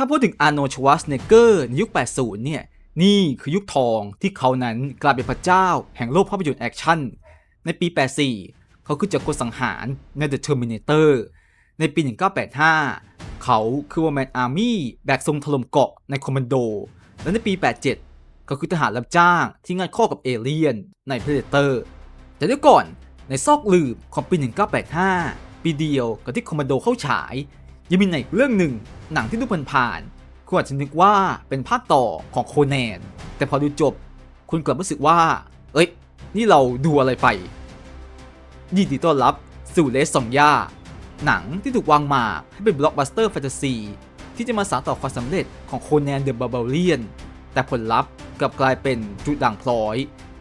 ถ้าพูดถึงอาร์โนชวัสเนเกอร์ในยุค 80 เนี่ย นี่คือยุคทองที่เขานั้นกลายเป็นพระเจ้า แห่งโลกภาพยนตร์แอคชั่น ในปี 84 เขาคือจักรกลสังหารใน The Terminator ในปี 1985 เขาคือวอร์แมนอาร์มี่แบกทรงถล่มเกาะในคอมมานโด และในปี 87 เขาคือทหารรับจ้างที่งัดข้อกับเอเลี่ยนใน Predator แต่เดี๋ยวก่อนในซอกลืมของปี 1985 ปีเดียวกับที่คอมมานโดเข้าฉาย ยังมีในเรื่องหนึ่งหนังที่ดูผ่านๆคุณอาจจะนึกว่าเป็นภาคต่อของโคแนน แต่พอดูจบ คุณกลับรู้สึกว่า เอ้ย นี่เราดูอะไรไป ยินดีต้อนรับสู่เลสซองยาหนังที่ถูกวางมาให้เป็นบล็อกบัสเตอร์แฟนตาซีที่จะมาสานต่อความสำเร็จของโคแนนเดอะบาร์บาเรียน แต่ผลลัพธ์กลับกลายเป็นจุดด่างพลอย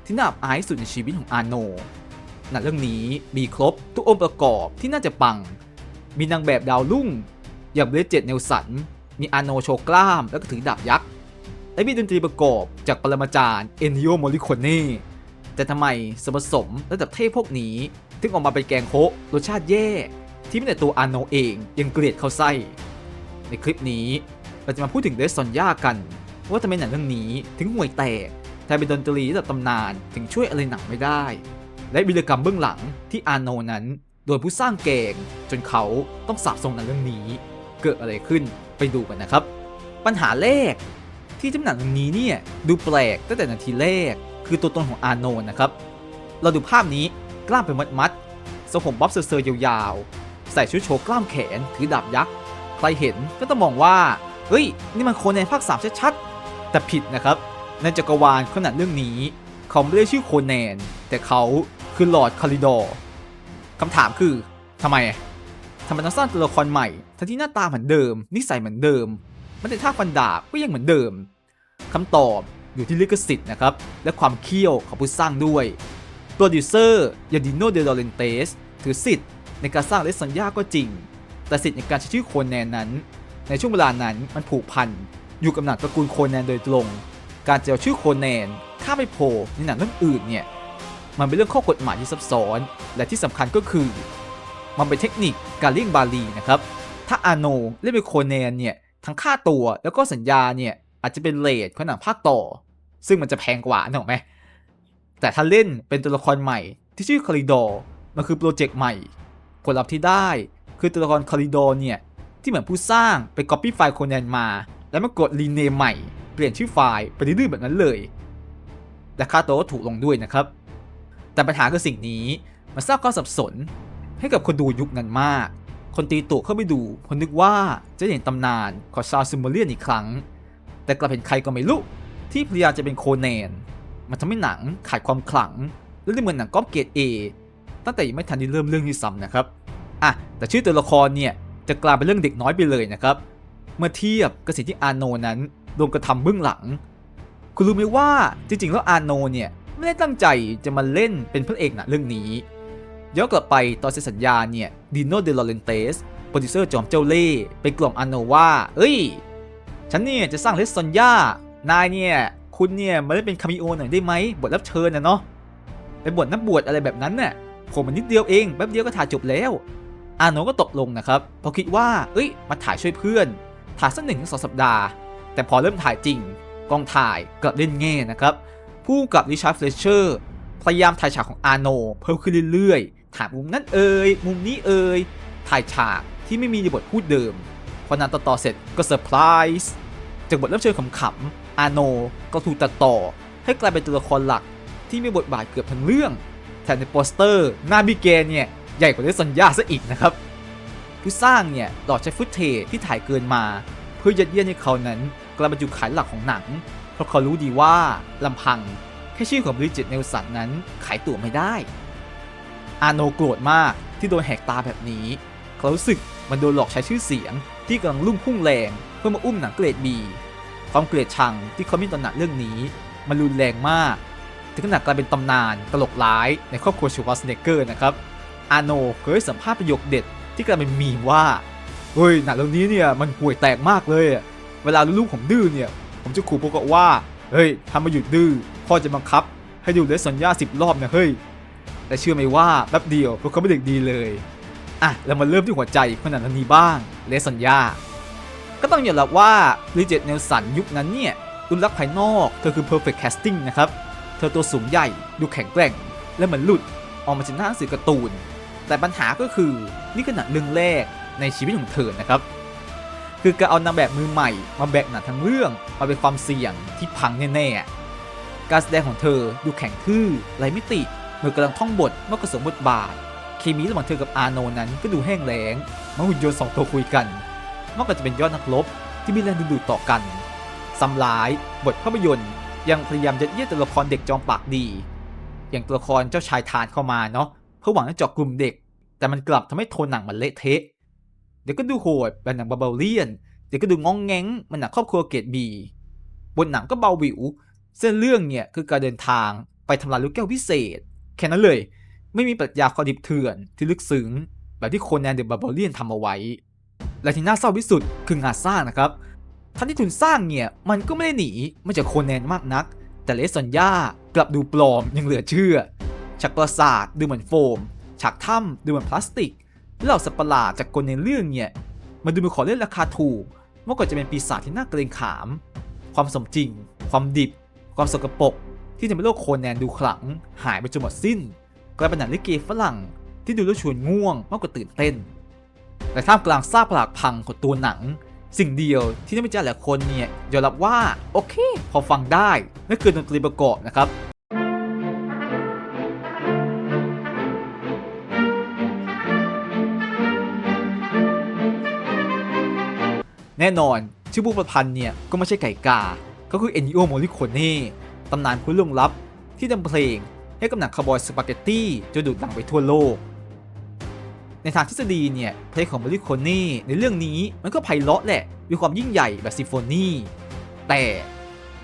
ที่น่าอับอายสุดในชีวิตของอาโนหนังเรื่องนี้มีครบทุกองค์ประกอบที่น่าจะปัง มีนางแบบดาวรุ่ง อย่างเบรเจ็ตเนลสัน มีอาโนโชกล้าม แล้วก็ถือดาบยักษ์และมีดนตรีประกอบจากปรมาจารย์เอน i โอโมริคเน่แต่ทำไมส่วนผสมระดับเทพพวกนี้ ถึงออกมาเป็นแกงโคะรสชาติแย่ที่แม้แต่ตัวอาโนเองยังเกลียดเข้าไส้ ในคลิปนี้เราจะมาพูดถึงเดซอนย่ากัน ว่าทำไมหนังเรื่องนี้ถึงห่วยแตกแถมเป็นดนตรีระดับตำนานถึงช่วยอะไรหนังไม่ได้ และวิรกรรมเบื้องหลังที่อาโนนั้น โดนผู้สร้างแกงจนเขาต้องสาบส่งหนังเรื่องนี้ เกิดอะไรขึ้นไปดูกันนะครับ ปัญหาแรกที่จำหนังเรื่องนี้เนี่ยดูแปลกตั้งแต่นาทีแรก คือตัวตนของอาโนนะครับ เราดูภาพนี้กล้ามเป็นมัดๆทรงผมบ๊อบเซอร์ๆยาวๆ ใส่ชุดโชว์กล้ามแขนถือดาบยักษ์ใครเห็นก็ต้องมองว่า เฮ้ย นี่มันโคแนนภาค3ชัดๆ แต่ผิดนะครับในจักรวาลขนาดเรื่องนี้ เขาไม่ได้ชื่อโคแนนแต่เขาคือลอร์ดคาริดอร์คำถามคือทำไม ทำไมต้องสร้างตัวละครใหม่ ทั้งที่หน้าตาเหมือนเดิม นิสัยเหมือนเดิม มันแต่ท่าฟันดาบก็ยังเหมือนเดิมคำตอบอยู่ที่ลิขสิทธิ์นะครับ และความเคี่ยวของผู้สร้างด้วย โปรดิวเซอร์ยาดิโนเดลอเรนเตสถือสิทธิ์ในการสร้างเลสซันยาก็จริง แต่สิทธิ์ในการใช้ชื่อโคนแนนนั้น ในช่วงเวลานั้นมันผูกพัน อยู่กับหนังตระกูลโคนแนนโดยตรง การจะเอาชื่อโคนแนนข้าไปโผล่ในหนังเรื่องอื่นเนี่ย มันเป็นเรื่องข้อกฎหมายที่ซับซ้อน และที่สำคัญก็คือ มันเป็นเทคนิคการเลี่ยงบาลีนะครับถ้าอาโนเล่นเป็นโคแนนเนี่ยทั้งค่าตัวแล้วก็สัญญาเนี่ยอาจจะเป็นเลทของหนังภาคต่อ ซึ่งมันจะแพงกว่านึกออไหมแต่ถ้าเล่นเป็นตัวละครใหม่ที่ชื่อคาริดอร์มันคือโปรเจกต์ใหม่ ผลลัพธ์ที่ได้คือตัวละครคาริดอร์เนี่ยที่เหมือนผู้สร้างไปก๊อปปี้ไฟล์โคแนนมา แล้วมากดรีเนมใหม่ เปลี่ยนชื่อไฟล์ไปดื้อๆแบบนั้นเลยและค่าตัวก็ถูกลงด้วยนะครับ แต่ปัญหาคือสิ่งนี้มันสร้างความสับสน ให้กับคนดูยุคนั้นมาก คนตีตัวเข้าไปดูคนนึกว่าจะเห็นตำนานของชาซิมเลียนอีกครั้ง แต่กลับเห็นใครก็ไม่รู้ที่พยายามจะเป็นโคแนน มันทำให้หนังขาดความขลัง และดูเหมือนหนังก๊อปเกรดเอตั้งแต่ยังไม่ทันได้เริ่มเรื่องที่ซ้ำนะครับอะแต่ชื่อตัวละครเนี่ยจะกลายเป็นเรื่องเด็กน้อยไปเลยนะครับ เมื่อเทียบกับสิ่งที่อาโนนั้นโดนกระทำเบื้องหลัง คุณรู้ไหมว่าจริงๆ แล้วอาโนเนี่ยไม่ได้ตั้งใจจะมาเล่นเป็นพระเอกหนังเรื่องนี้ ย้อนกลับไปตอนเซ็นสัญญาเนี่ยดิโนเดลอเรนเตสโปรดิวเซอร์จอมเจ้าเล่ไปกล่อมอาโนว่าเอ้ย ฉันเนี่ยจะสร้างเลสซอนย่านายเนี่ย คุณเนี่ยมาเล่นเป็นคามิโอหน่อยได้ไหมบทรับเชิญนะเนาะเป็นบทนักบวชอะไรแบบนั้นน่ะผมมันนิดเดียวเองแป๊บเดียวก็ถ่ายจบแล้วอาโนก็ตกลงนะครับเพราะคิดว่า เอ้ย มาถ่ายช่วยเพื่อน ถ่ายสักหนึ่งสองสัปดาห์ แต่พอเริ่มถ่ายจริง กองถ่ายกลับเล่นแง่นะครับ ผู้กับริชาร์ดเฟลเชอร์พยายามถ่ายฉากของอาโนเพิ่มขึ้นเรื่อยๆ ถ่ายมุมนั้นเอ่ยมุมนี้เอ่ยถ่ายฉากที่ไม่มีในบทพูดเดิม พอนานต่อๆเสร็จก็เซอร์ไพรส์จากบทรับเชิญขำๆอาโนก็ถูกตัดต่อ ให้กลายเป็นตัวละครหลักที่มีบทบาทเกือบทั้งเรื่อง แถมในโปสเตอร์หน้าบิเกนเนี่ยใหญ่กว่าเดซอนยาซะอีกนะครับผู้สร้างเนี่ยหลอกใช้ฟุตเทจที่ถ่ายเกินมา เพื่อยัดเยียดให้เขานั้นกลายเป็นจุดขายหลักของหนัง เพราะเขารู้ดีว่าลำพังแค่ชื่อของบริจิตเนลสันนั้นขายตั๋วไม่ได้ อาโนโกรธมากที่โดนแหกตาแบบนี้ เขารู้สึกมันโดนหลอกใช้ชื่อเสียง ที่กำลังรุ่งพุ่งแรง เพื่อมาอุ้มหนังเกรดบีความเกลียดชังที่เขามีต่อหนังเรื่องนี้ มันรุนแรงมาก ถึงขนาดกลายเป็นตำนานตลกร้ายในครอบครัวชูวัสเนเกอร์นะครับ อาโนเคยสัมภาษณ์ประโยคเด็ดที่กลายเป็นมีมว่า เฮ้ยหนังเรื่องนี้เนี่ยมันห่วยแตกมากเลยอะเวลาลูกผมดื้อเนี่ย ผมจะขู่พวกว่า เฮ้ยถ้ามาหยุดดื้อพ่อจะบังคับ ให้ดูเลสซอนย่าสิบรอบนะเฮ้ย แต่เชื่อไหมว่าแป๊บเดียวพวกเขาไม่เด็กดีเลยอะเรามาเริ่มที่หัวใจของหนังเรื่องนี้บ้างเลสซอนยาก็ต้องยอมรับว่าลิเจตเนลสันยุคนั้นเนี่ยรูปลักษณ์ภายนอกเธอคือ perfect casting นะครับ เธอตัวสูงใหญ่ดูแข็งแกร่ง และเหมือนหลุดออกมาจากหน้าหนังสือการ์ตูน แต่ปัญหาก็คือนี่ก็หนังเรื่องแรกในชีวิตของเธอนะครับ คือการเอานางแบบมือใหม่ มาแบกหนังทั้งเรื่องมาเป็นความเสี่ยงที่พังแน่ๆ การแสดงของเธอดูแข็งทื่อไรมิติ เมื่อกำลังท่องบทเมื่อกระสมบทบาท เคมีระหว่างเธอกับอาโนนั้นก็ดูแห้งแล้งเมื่อหุ่นยนต์สองตัวคุยกันนอกจากจะเป็นยอดนักรบที่มีแรงดึงดูดต่อกันซ้ำร้าย บทภาพยนตร์ ยังพยายามยัดเยียดตัวละครเด็กจอมปากดี อย่างตัวละครเจ้าชายทานเข้ามาเนาะเพื่อหวังจะเจาะกลุ่มเด็ก แต่มันกลับทำให้โทนหนังมันเละเทะเดี๋ยวก็ดูโหดแบบหนังบาบาเลียนเดี๋ยวก็ดูงองแงงมันหนังครอบครัวเกรดบีบนหนังก็เบาหวิว เส้นเรื่องเนี่ยคือการเดินทางไปทำลายลูกแก้วพิเศษ แค่นั้นเลย ไม่มีปรัชญาความดิบเถื่อนที่ลึกซึ้งแบบที่โคนันเดอะบาบาเลียนทำเอาไว้ และที่น่าเศร้าที่สุดคืองานสร้างนะครับทั้งที่ทุนสร้างเนี่ยมันก็ไม่ได้หนีไมาจากโคนันมากนัก แต่เลสซอนยากลับดูปลอมยังเหลือเชื่อฉากปราสาทดูเหมือนโฟมฉากถ้ำดูเหมือนพลาสติกและเหล่าสัตว์ประหลาดจากกลในเรื่องเนี่ยมันดูเป็นของเล่นราคาถูกมากกว่าจะเป็นปีศาจที่น่าเกรงขาม ความสมจริง ความดิบ ความสกปรก ที่ทำให้โลกโคแนนดูขลัง หายไปจนหมดสิ้น กลายเป็นหนังลิเกฝรั่งที่ดูแล้วชวนง่วงมากกว่าตื่นเต้น แต่ท่ามกลางซากปลักพังของตัวหนัง สิ่งเดียวที่นักวิจารณ์หลายคนเนี่ยยอมรับว่าโอเค พอฟังได้นั่นคือดนตรีประกอบนะครับแน่นอน ชื่อผู้ประพันธ์เนี่ย ก็ไม่ใช่ไก่กา ก็คือเอนนิโอโมริโคเน่ ตำนานผู้ล่วงลับที่นำเพลงให้กับหนังคาร์บอยสปาเกตตี้จนด่งดังไปทั่วโลก ในทางทฤษฎีเนี่ย เพลงของโมริโคเน่ในเรื่องนี้มันก็ไพเราะแหละ มีความยิ่งใหญ่แบบซิมโฟนีแต่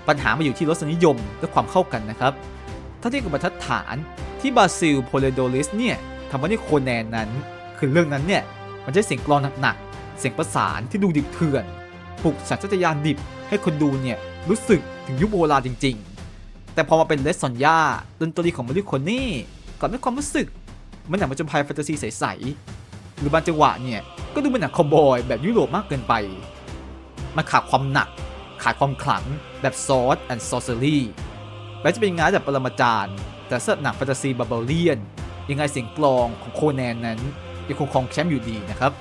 ปัญหามาอยู่ที่รสนิยมและความเข้ากันนะครับ ถ้าเทียบกับบรรทัดฐานที่บราซิลโพเลโดลิสเนี่ยทำว่านี่โคแนนนั้น คือเรื่องนั้นเนี่ยมันใช้เสียงกลองหนักๆ เสียงประสานที่ดูดิบเถื่อน ปลุกสัญชาตญาณดิบให้คนดูเนี่ยรู้สึกถึงยุคโบราณจริง ๆ แต่พอมาเป็นเลสซอนยาดนตรีของมาริโคเน่กลับให้ความรู้สึก มันหนังประจนภัยแฟนตาซีใสๆหรือบางจังหวะเนี่ย ก็ดูเป็นหนังคาวบอยแบบยุโรปมากเกินไป มันขาดความหนัก ขาดความขลังแบบซอสแอนด์ซอสเซอรี่แม้จะเป็นงานแบบปรมาจารย์ แต่สำหรับหนังแฟนตาซีบาบเลียน ยังไงเสียงกลองของโคแนนนั้นยังคงครองแชมป์อยู่ดีนะครับ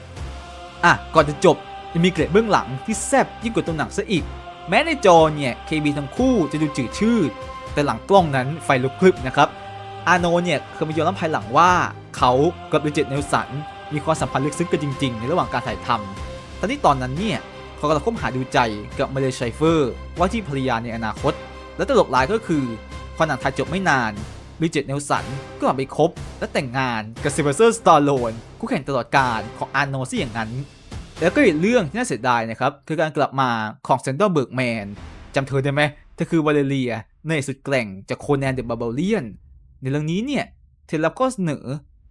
อะ ก่อนจะจบยังมีเกร็ดเบื้องหลังที่แซ่บยิ่งกว่าตัวหนังซะอีก แม้ในจอเนี่ย KB ทั้งคู่จะดูจืดชืด แต่หลังกล้องนั้นไฟลุกพลึบนะครับอาโนเนี่ยเคยมายอมรับภายหลังว่าเขากับริเจตเนลสันมีความสัมพันธ์ลึกซึ้งกันจริง ๆ ในระหว่างการถ่ายทำทั้งที่ตอนนั้นเนี่ยเขากำลังคบหาดูใจกับมาเลชัยเฟอร์ ว่าที่ภรรยาในอนาคต และตลกร้ายก็คือพอหนังถ่ายจบไม่นานริเจตเนลสันก็กลับไปคบและแต่งงานกับซิลเวอร์สตาร์โลนคู่แข่งตลอดกาลของอาโนซะอย่างนั้น แล้วก็อีกเรื่องที่น่าเสียดายนะครับคือการกลับมาของเซนเดอร์เบิร์กแมนจำเธอได้ไหมเธอคือวาเลเรีย ในสุดแกร่งจากโคแนนเดอะบาบาเลียน ในเรื่องนี้เนี่ยเทเลก็เสนอ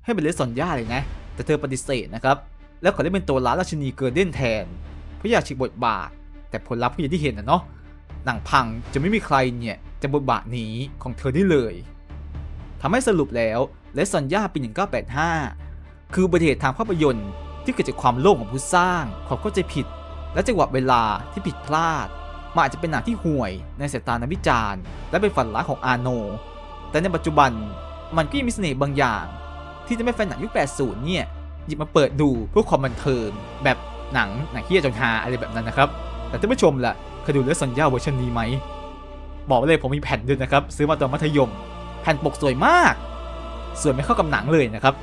ให้เป็นเลสซอนย่าเลยนะ แต่เธอปฏิเสธนะครับ แล้วขอได้เป็นตัวร้ายราชินีเกิร์เด้นแทนเพื่ออยากฉีกบทบาท แต่ผลลัพธ์ก็อย่างที่เห็นนะเนาะหนังพังจะไม่มีใครเนี่ยจะบทบาทนี้ของเธอได้เลยทำให้สรุปแล้วเลสซอนย่าปี 1985 คืออุบัติเหตุทางภาพยนตร์ที่เกิดจากความโลภของผู้สร้างความเข้าใจผิด และจังหวะเวลาที่ผิดพลาด มันอาจจะเป็นหนังที่ห่วยในสายตานักวิจารณ์ และเป็นฝันร้ายของอาโน แต่ในปัจจุบันมันก็ยังมีเสน่ห์บางอย่าง ที่จะไม่แฟนหนังยุค 80 เนี่ย หยิบมาเปิดดูเพื่อความบันเทิงแบบหนังหนังเฮียจนฮาอะไรแบบนั้นนะครับ แต่ท่านผู้ชมล่ะเคยดูเรื่องสัญญาเวอร์ชันนี้ไหม บอกเลยผมมีแผ่นด้วยนะครับ ซื้อมาตอนมัธยม แผ่นปกสวยมาก สวยไม่เข้ากับหนังเลยนะครับ